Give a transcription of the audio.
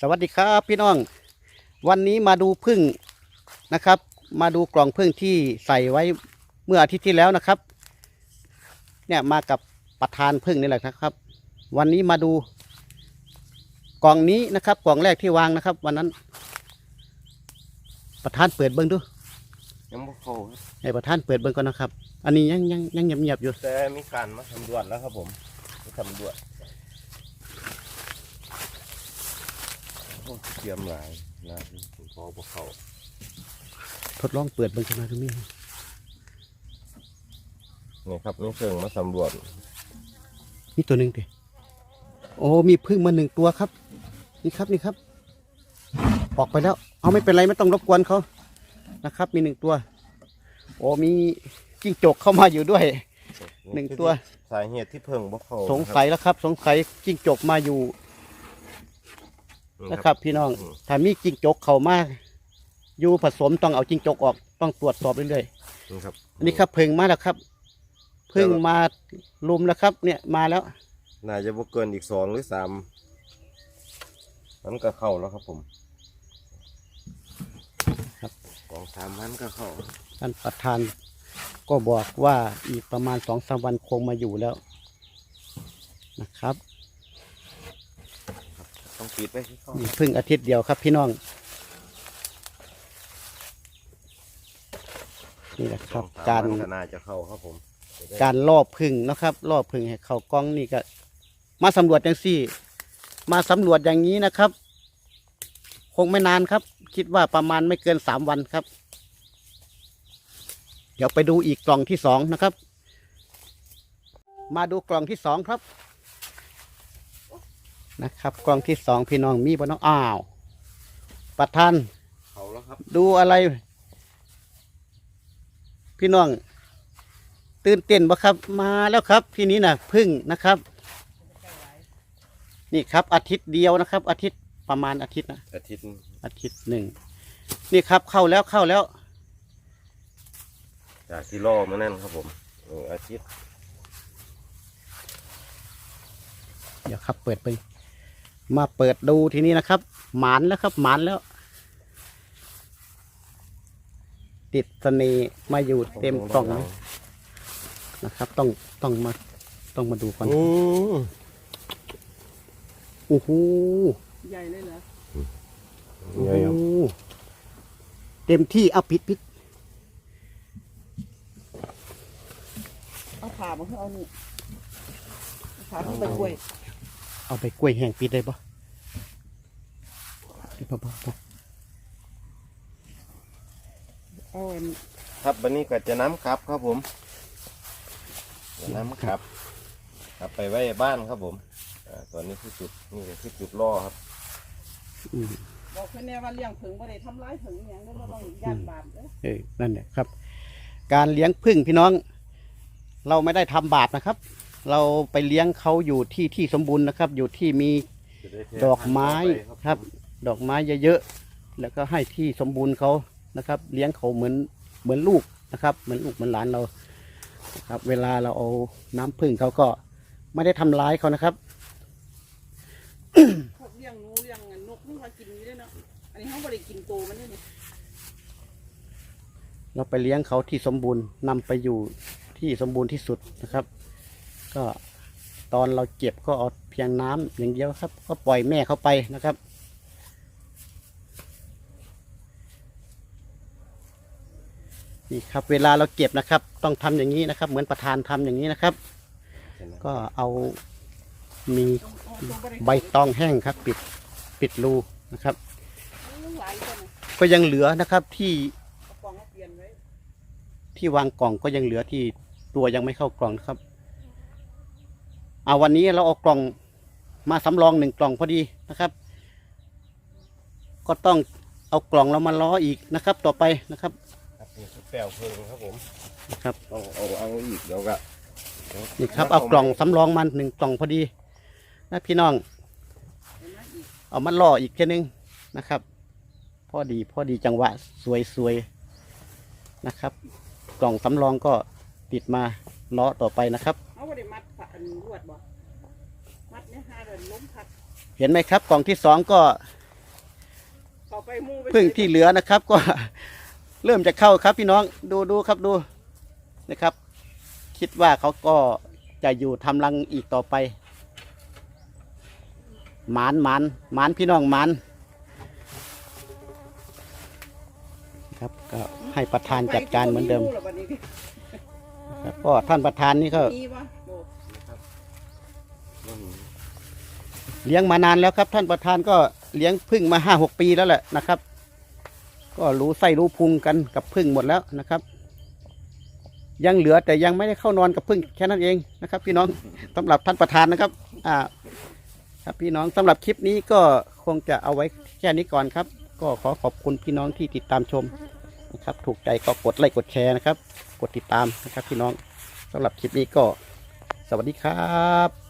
สวัสดีครับพี่น้อง วันนี้มาดูพึ่งนะครับ มาดูกล่องพึ่งที่ใส่ไว้เมื่ออาทิตย์ที่แล้วนะครับ เนี่ยมากับประธานพึ่งนี่แหละนะครับ วันนี้มาดู กล่องนี้นะครับ กล่องแรกที่วางนะครับ วันนั้น ประธานเปิดเบิ้งดูยังบ่เข้าครับให้ประธานเปิดเบิ้งก่อนนะครับ อันนี้ยังยังยังเงียบๆอยู่แต่มีการมาสำรวจแล้วครับผมมาสำรวจโอ้ เตรียมหลายนะผมขอบ่เข้าทดลองเปิดเบิ้งกันนะทุกท่านนี่ครับนี่เชิงมาสำรวจนี่ตัวหนึ่งดิโอ้มีพึ่งมาหนึ่งตัวครับ นี่ครับนี่ครับ ออกไปแล้ว เอาไม่เป็นไรไม่ต้องรบกวนเขานะครับ มีหนึ่งตัว โอ้มีจิ้งจกเข้ามาอยู่ด้วยหนึ่งตัว สาเหตุที่เพิ่งบ่เข้าสงสัยแล้วครับ สงสัยจิ้งจกมาอยู่ นะนะคครับรับ พี่น้องอืม ถ้ามีจิ้งจกเข้ามาอยู่ผสมต้องเอาจิ้งจกออกต้องตรวจสอบเรื่อยนี่ครับ ๆอันนี้ครับเพึ่งมาแล้วครับ เพึ่งมาลุมแล้วครับ เนี่ยมาแล้ว น่าจะบ่เกินอีกสองหรือสามมันก็เข้าแล้วครับผมครับ สองสามมันก็เข้าท่านประธานก็บอกว่าอีกประมาณสองสามวันคงมาอยู่แล้วนะครับ ต้องปิดไว้ที่เข้านี่เพิ่งอาทิตย์เดียวครับพี่น้อง นี่แหละครับสองสมการวันก็น่าจะเข้าครับผมการรอบพึ่งนะครับรอบพึ่งให้เขากล้องนี่ก็มาสำรวจอย่างสี่ มาสำรวจอย่างนี้นะครับ คงไม่นานครับ คิดว่าประมาณไม่เกินสามวันครับ เดี๋ยวไปดูอีกกล่องที่สองนะครับ มาดูกล่องที่สองครับ นะครับกล่องที่สองพี่น้องมีบ่เน้องอ้าวประธานเข้าแล้วครับ ดูอะไร พี่น้อง ตื่นเต้นบ่ครับ มาแล้วครับที่นี้นะพึ่งนะครับ นี่ครับ อาทิตย์เดียวนะครับ อาทิตย์ประมาณอาทิตย์นะอาทิตย์อาทิตย์หนึ่งนี่ครับเข้าแล้วเข้าแล้ว จากที่ล่อมานั่นครับผมเอออาทิตย์ เดี๋ยวครับเปิดไป มาเปิดดูทีนี้นะครับ หมานแล้วครับ หมานแล้ว ติดเสน่ห์มาอยู่เต็มกล่องเลยนะครับ ต้องต้องมาต้องมาดูก่อนอืมโอ้โหใหญ่เลยเหรอโอ้โหเต็มที่เอาปิดปิดเอาผ่ามาเพื่อเอานี่เอาผ่าขึ้นไปกล้วย เอาไปกล้วยแห้งปิดได้ปะปิดปะปะปะเอาอันครับวันนี้ก็จะน้ำครับครับผมจะน้ำครับครับไปไว้บ้านครับผมอ่าตอนนี้คือจุดนี่คือจุดล่อครับ อืมบอกเพื่อนแน่ว่าเลี้ยงผึ่งบ่ได้ทำร้ายผึ่งอหย่างนั้นเราต้องย่านบาปเด้อเออนั่นแหละครับ การเลี้ยงพึ่งพี่น้อง เราไม่ได้ทำบาปนะครับ เราไปเลี้ยงเขาอยู่ที่ที่สมบูรณ์นะครับ อยู่ที่มีจะได้เทดอกไม้ต่อปครับ ดอกไม้เยอะๆแล้วก็ให้ที่สมบูรณ์เขานะครับ เลี้ยงเขาเหมือนเหมือนลูกนะครับ เหมือนลูกเหมือนหลานเรานะครับ เวลาเราเอาน้ำพึ่งเขาก็ไม่ได้ทำร้ายเขานะครับพวกเลี้ยงหนูเลี้ยงนกนี่ว่ากินอยู่เด้อเนาะอันนี้เขาบ่ได้กินโตมันเด้อนี่เราไปเลี้ยงเขาที่สมบูรณ์นำไปอยู่ที่สมบูรณ์ที่สุดนะครับ ก็ตอนเราเก็บก็เอาเพียงน้ำอย่างเดียวครับ ก็ปล่อยแม่เขาไปนะครับ นี่ครับเวลาเราเก็บนะครับ ต้องทำอย่างนี้นะครับ เหมือนประธานทำอย่างนี้นะครับ ก็เอามีใบตองแห้งครับ ปิดปิดรูนะครับ ก็ยังเหลือนะครับที่ที่วางกล่องก็ยังเหลือที่ตัวยังไม่เข้ากล่องนะครับ เอาวันนี้เราเอากล่องมาสำรองหนึ่งกล่องพอดีนะครับ ก็ต้องเอากล่องเรามาล้ออีกนะครับ ต่อไปนะครับครับนี่คือแป้วเพิ่งครับผมนะครับเอาเอาเอาอีกเดี๋ยวก็นี่ครับเอากล่องสำรองมาหนึ่งกล่องพอดีนะพี่น้องเห็นไหมอีกเอามาล่ออีกแค่นึงนะครับ พอดีพอดีจังหวะสวยๆนะครับ กล่องสำรองก็ติดมาล้อต่อไปนะครับเอาบ่ ได้มัดฝาอันลวดบ่มัดเนี่ยหาเดินล้มพัดเห็นไหมครับกล่องที่สองก็เขาไปมู่ไปพึ่งที่เหลือนะครับ ก็ เริ่มจะเข้าครับพี่น้องดูดูครับดูนะครับ คิดว่าเขาก็จะอยู่ทำรังอีกต่อไปหมานหมานหมานพี่น้องหมานครับก็ให้ประธานจัดการเหมือนเดิมไปที่บ่หรบัดนี้ครับก็ท่านประธานนี่ก็ มีวะโอ้ เลี้ยงมานานแล้วครับ ท่านประธานก็เลี้ยงพึ่งมาห้าหกปีแล้วแหละนะครับ ก็รู้ไส้รู้พุงกันกับพึ่งหมดแล้วนะครับ ยังเหลือแต่ยังไม่ได้เข้านอนกับพึ่งแค่นั้นเองนะครับ พี่น้องสำหรับท่านประธานนะครับ อ่า ครับพี่น้องสำหรับคลิปนี้ก็คงจะเอาไว้แค่นี้ก่อนครับ ก็ขอขอบคุณพี่น้องที่ติดตามชมนะครับ ถูกใจก็กดไลค์กดแชร์นะครับ กดติดตามนะครับ พี่น้องสำหรับคลิปนี้ก็ สวัสดีครับ